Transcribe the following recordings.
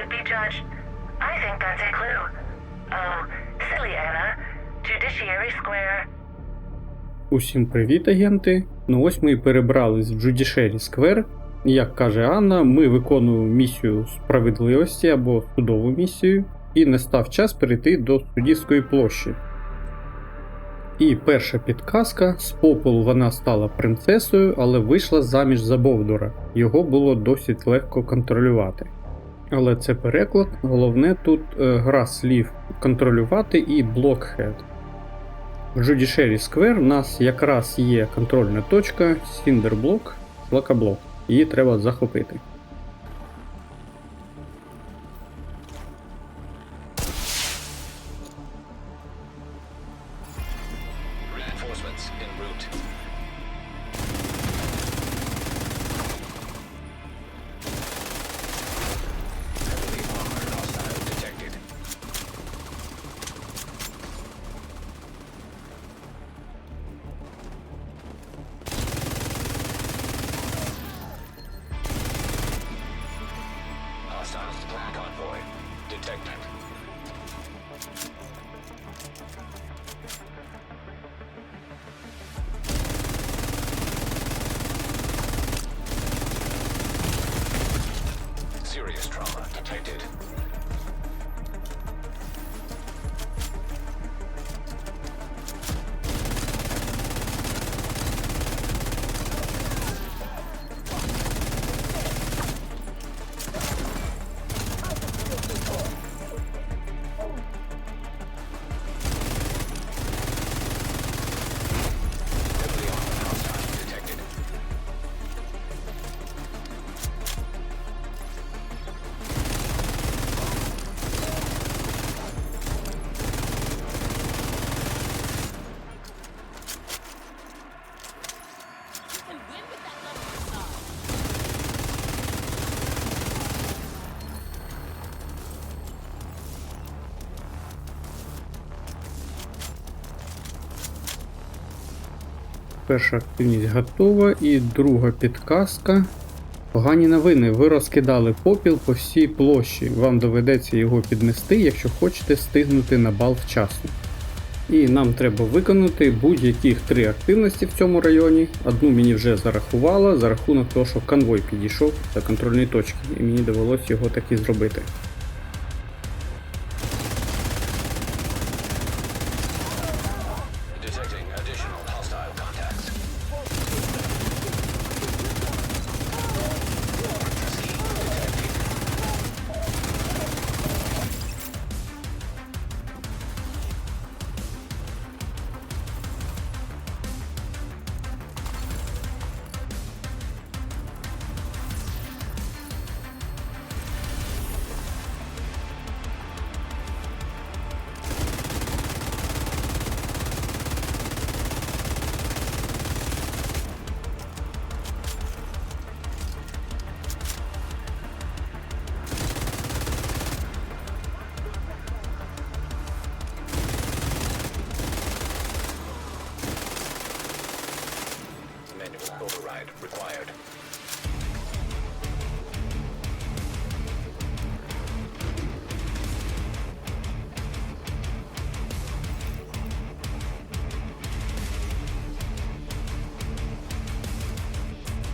would be judged. I think that's a clue. Oh, silly Anna. Judiciary Square. Усім привіт, агенти! Ну ось ми і перебрались в Judiciary Square. Як каже Анна, ми виконуємо місію справедливості або судову місію, і настав час перейти до суддівської площі. І перша підказка з попелу вона стала принцесою, але вийшла заміж за Бовдура. Його було досить легко контролювати. Але це переклад. Головне тут е, гра слів контролювати і блокхед. В Judiciary Square в нас якраз є контрольна точка Сіндерблок, лакаблок. Її треба захопити. Перша активність готова, і друга підказка. Погані новини. Ви розкидали попіл по всій площі. Вам доведеться його піднести, якщо хочете стигнути на бал вчасно. І нам треба виконати будь-яких три активності в цьому районі. Одну мені вже зарахувала за рахунок того, що конвой підійшов до контрольної точки, і мені довелося його таки зробити.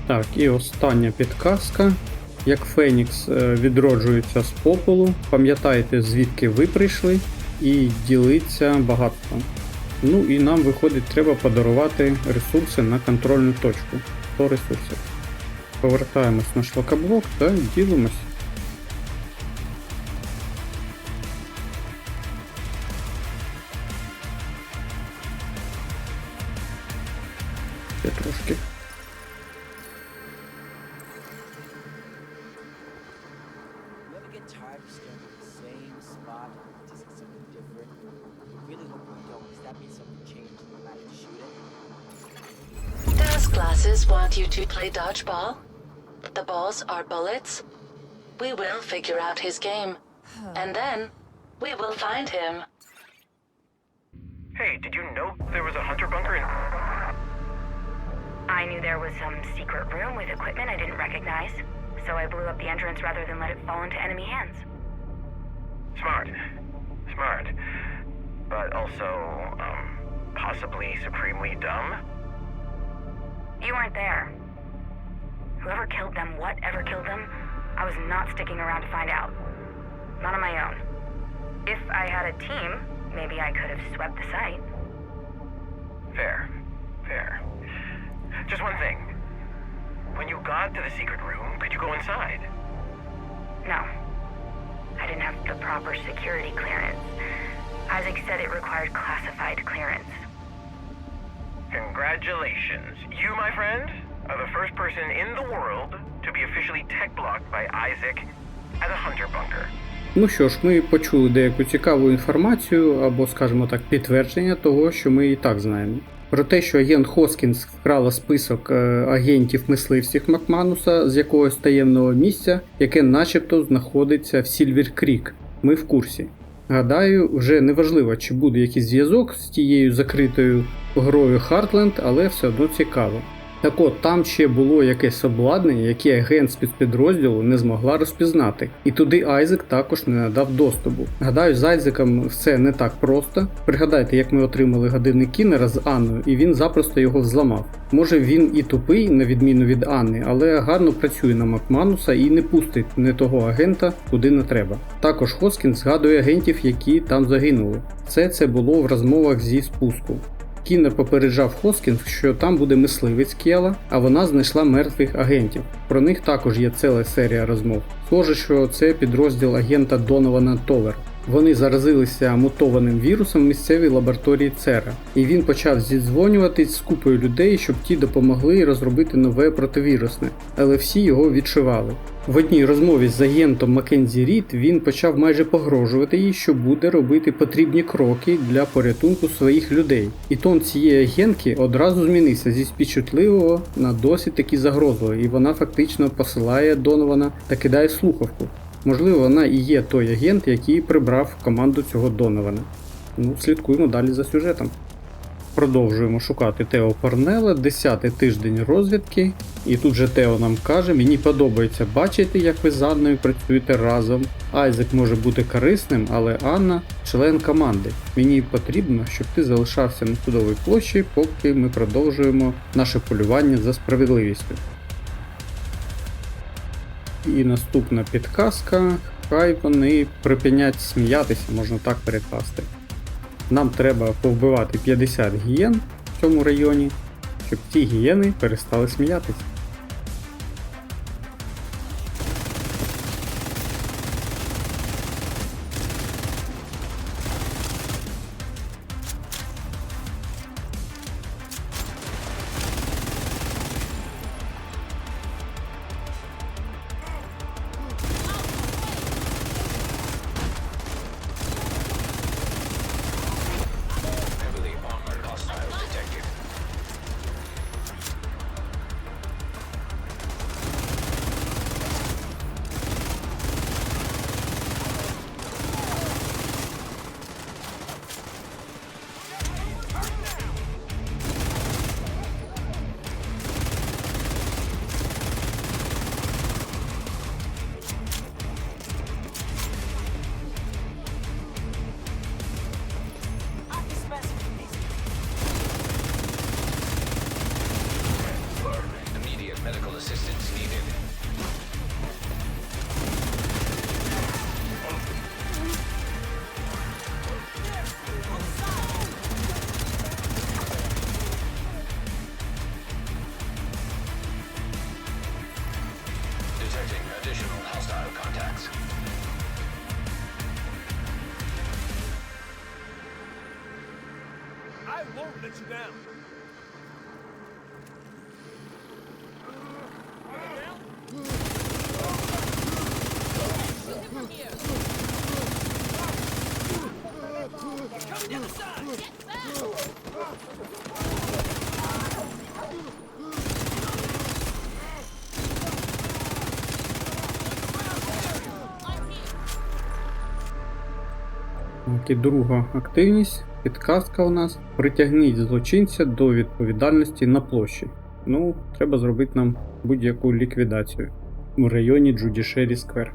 Так, і остання підказка. Як Фенікс е, відроджується з попелу, пам'ятайте, звідки ви прийшли, і ділиться багатством. Ну і нам виходить, треба подарувати ресурси на контрольну точку. 100 ресурсів. Повертаємось на шлакоблок та ділимось. You ever get tired of staring at the same spot, just something different? I really hope you don't, because that means something changed and you're to shoot it. Does glasses want you to play dodgeball? The balls are bullets? We will figure out his game. And then we will find him. Hey, did you know there was a hunter bunker in... I knew there was some secret room with equipment I didn't recognize, so I blew up the entrance rather than let it fall into enemy hands. Smart. Smart. But also, um, possibly supremely dumb? You weren't there. Whoever killed them, whatever killed them, I was not sticking around to find out. Not on my own. If I had a team, maybe I could have swept the site. Fair. Fair. Just one thing. When you got to the secret room, could you go proper security clearance. Isaac said it required classified clearance. Congratulations. You, my friend, are the first person in the world to be officially tech blocked by Isaac at a hunter bunker. Ну що ж, ми почули деяку цікаву інформацію, або, скажімо так, підтвердження того, що ми і так знаємо. Про те, що агент Хоскінс вкрала список е, агентів мисливців Макмануса з якогось таємного місця, яке начебто знаходиться в Сільвер Крік. Ми в курсі. Гадаю, вже не важливо, чи буде якийсь зв'язок з тією закритою грою Хартленд, але все одно цікаво. Так от там ще було якесь обладнання, яке агент спецпідрозділу не змогла розпізнати, і туди Айзек також не надав доступу. Гадаю, з Айзеком все не так просто. Пригадайте, як ми отримали годинник Кіннера з Анною, і він запросто його взламав. Може він і тупий, на відміну від Анни, але гарно працює на Макмануса і не пустить не того агента, куди не треба. Також Хоскін згадує агентів, які там загинули. Все це було в розмовах зі спуску. Кіннер попереджав Хоскінг, що там буде мисливець Кела, а вона знайшла мертвих агентів. Про них також є ціла серія розмов. Схоже, що це підрозділ агента Донована Товер. Вони заразилися мутованим вірусом в місцевій лабораторії Цера, і він почав зідзвонюватись з купою людей, щоб ті допомогли розробити нове противірусне, але всі його відшивали. В одній розмові з агентом Маккензі Рід він почав майже погрожувати їй, що буде робити потрібні кроки для порятунку своїх людей. І тон цієї агентки одразу змінився зі співчутливого на досить таки загрозливий, і вона фактично посилає Донована та кидає слухавку. Можливо, вона і є той агент, який прибрав команду цього Донована. Ну, слідкуємо далі за сюжетом. Продовжуємо шукати Тео Парнела, 10-й тиждень розвідки. І тут же Тео нам каже: мені подобається бачити, як ви з Анною працюєте разом. Айзек може бути корисним, але Анна член команди. Мені потрібно, щоб ти залишався на судовій площі, поки ми продовжуємо наше полювання за справедливістю. І наступна підказка. Хай вони припинять сміятися, можна так перекласти. Нам треба повбивати 50 гієн в цьому районі, щоб ті гієни перестали сміятися. Won't let you down. From here. Coming down the side. Get back! I'm here. Так, і друга активність. Підказка у нас. Притягніть злочинця до відповідальності на площі. Ну, треба зробити нам будь-яку ліквідацію в районі Джудішері Сквер.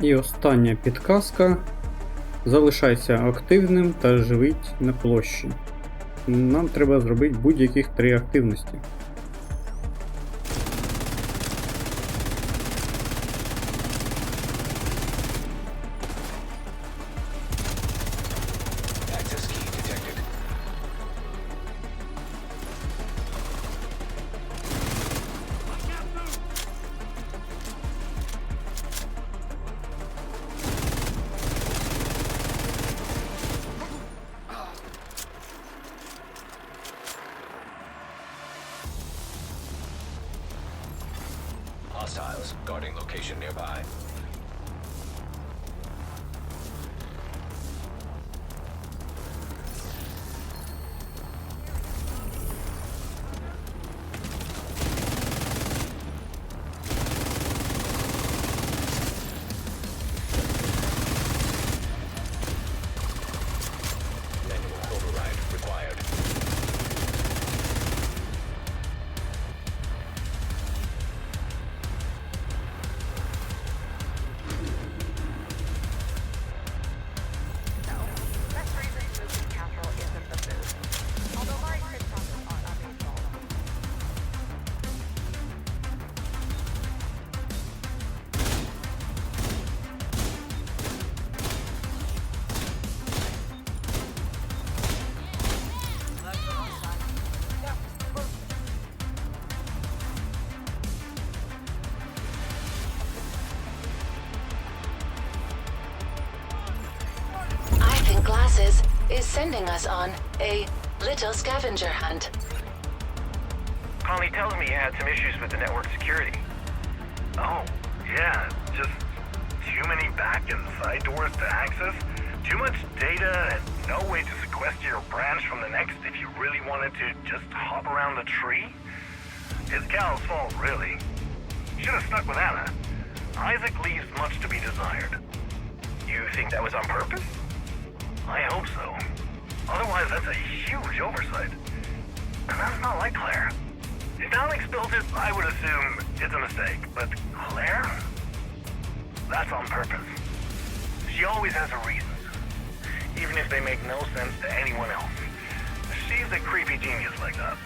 І остання підказка. Залишайся активним та живіть на площі. Нам треба зробити будь-яких три активності. station nearby. Think is sending us on a little scavenger hunt. Conley tells me you had some issues with the network security. Oh, yeah, just too many back and side doors to access, too much data, and no way to sequester your branch from the next if you really wanted to just hop around the tree. It's Cal's fault, really. Should have stuck with Anna. Isaac leaves much to be desired. You think that was on purpose? I hope so. Otherwise, that's a huge oversight. And that's not like Claire. If Alex built it, I would assume it's a mistake. But Claire? That's on purpose. She always has her reasons. Even if they make no sense to anyone else. She's a creepy genius like that.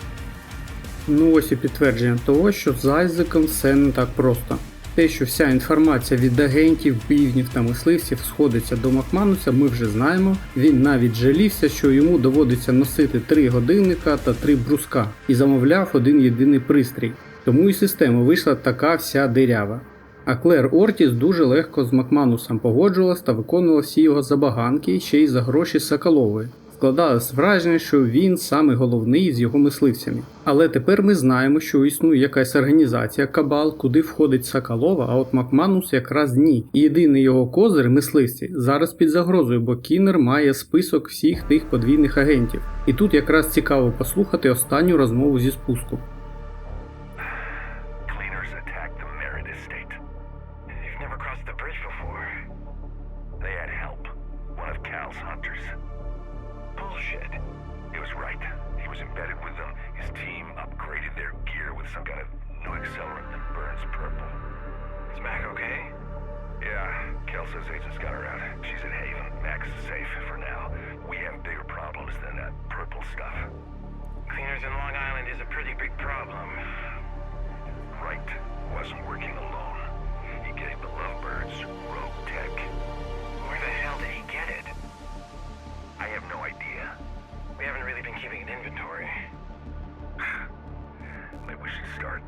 Ну ось і підтвердження того, що з Айзеком все не так просто. Те, що вся інформація від агентів, півнів та мисливців сходиться до Макмануса, ми вже знаємо. Він навіть жалівся, що йому доводиться носити три годинника та три бруска, і замовляв один єдиний пристрій. Тому і система вийшла така вся дирява. А Клер Ортіс дуже легко з Макманусом погоджувалась та виконувала всі його забаганки ще й за гроші Соколової. Складалось враження, що він саме головний з його мисливцями. Але тепер ми знаємо, що існує якась організація Кабал, куди входить Сакалова, а от Макманус якраз ні. І єдиний його козир мисливці зараз під загрозою, бо Кінер має список всіх тих подвійних агентів. І тут якраз цікаво послухати останню розмову зі спуску. Safe for now. We have bigger problems than that purple stuff. Cleaners in Long Island is a pretty big problem. Wright wasn't working alone. He gave the Lovebirds rogue tech. Where the hell did he get it? I have no idea. We haven't really been keeping an inventory. Maybe we should start.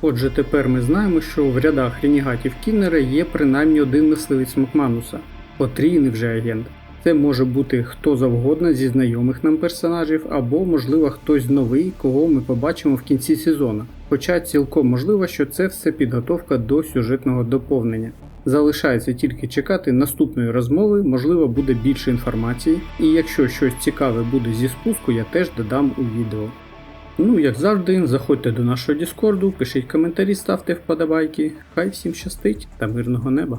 Отже, тепер ми знаємо, що в рядах ренігатів Кіннера є принаймні один мисливець Макмануса, потрійний вже агент. Це може бути хто завгодно зі знайомих нам персонажів, або, можливо, хтось новий, кого ми побачимо в кінці сезону. Хоча цілком можливо, що це все підготовка до сюжетного доповнення. Залишається тільки чекати наступної розмови, можливо, буде більше інформації, і якщо щось цікаве буде зі спуску, я теж додам у відео. Ну, як завжди, заходьте до нашого Діскорду, пишіть коментарі, ставте вподобайки. Хай всім щастить та мирного неба!